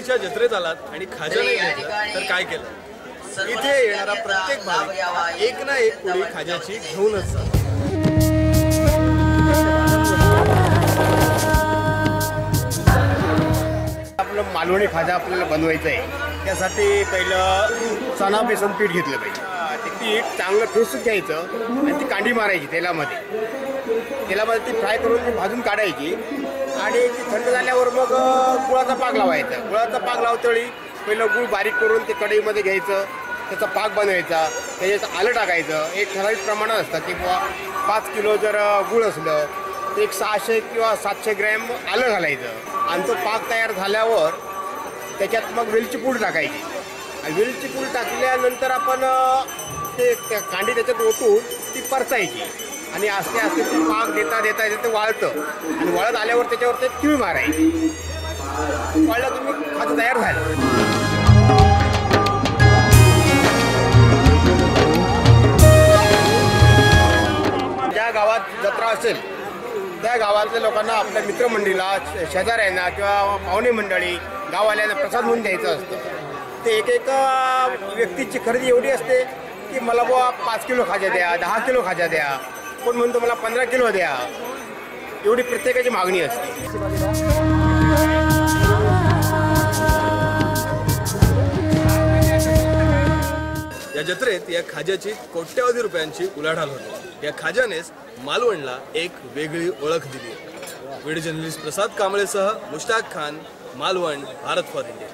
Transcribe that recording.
मालवणच्या जत्रेत आलात आणि खाजा नाही घेतलं तर काय केलं? इथे येणारा प्रत्येक भाविक एक ना एक पुडी खाज्याची घेऊनच जातो. आपलं मालवणी खाजा आपल्याला बनवायचं आहे त्यासाठी पहिलं चणा बेसन पीठ घेतलं पाहिजे. ते पीठ. चांगलं फेसून घ्यायचं आणि ती कांडी मारायची तेलामध्ये. तेलामध्ये ती फ्राय करून ती भाजून काढायची. आणि ती थंड झाल्यावर मग गुळाचा पाक लावायचा. गुळाचा पाक लावतळी पहिलं गुळ बारीक करून ते कढईमध्ये घ्यायचं त्याचा पाक बनवायचा त्याच्यात आलं टाकायचं. एक ठराविक प्रमाणात असतं की बुवा पाच किलो जर गुळ असलं तर एक सहाशे किंवा सातशे ग्रॅम आलं घालायचं. आणि तो पाक तयार झाल्यावर त्याच्यात मग वेलची पूड टाकायची. आणि वेलची पूड टाकल्यानंतर आपण ते त्या कांडी त्याच्यात ओतून ती परतायची. आणि आस्ते आस्ते ते पाक देता देता देता ते वाळतं. आणि वाळत आल्यावर त्याच्यावर ते किळ मारायची. वाळलं तुम्ही खातं तयार झालं. ज्या गावात जत्रा असेल त्या गावातल्या लोकांना आपल्या मित्रमंडळीला शेजाऱ्यांना किंवा पाहुणे मंडळी गाववाल्यांना प्रसाद म्हणून द्यायचं असतं. ते एक एक व्यक्तीची खरेदी एवढी असते की मला बुवा पाच किलो खाज्या द्या दहा किलो खाज्या द्या कोण म्हणतो मला पंधरा किलो द्या. एवढी प्रत्येकाची मागणी असते. या जत्रेत या खाज्याची कोट्यावधी रुपयांची उलाढाल होते. या खाज्यानेच मालवणला एक वेगळी ओळख दिली. व्हिडिओ जर्नलिस्ट प्रसाद कांबळेसह मुश्ताक खान मालवण भारत फॉर इंडिया.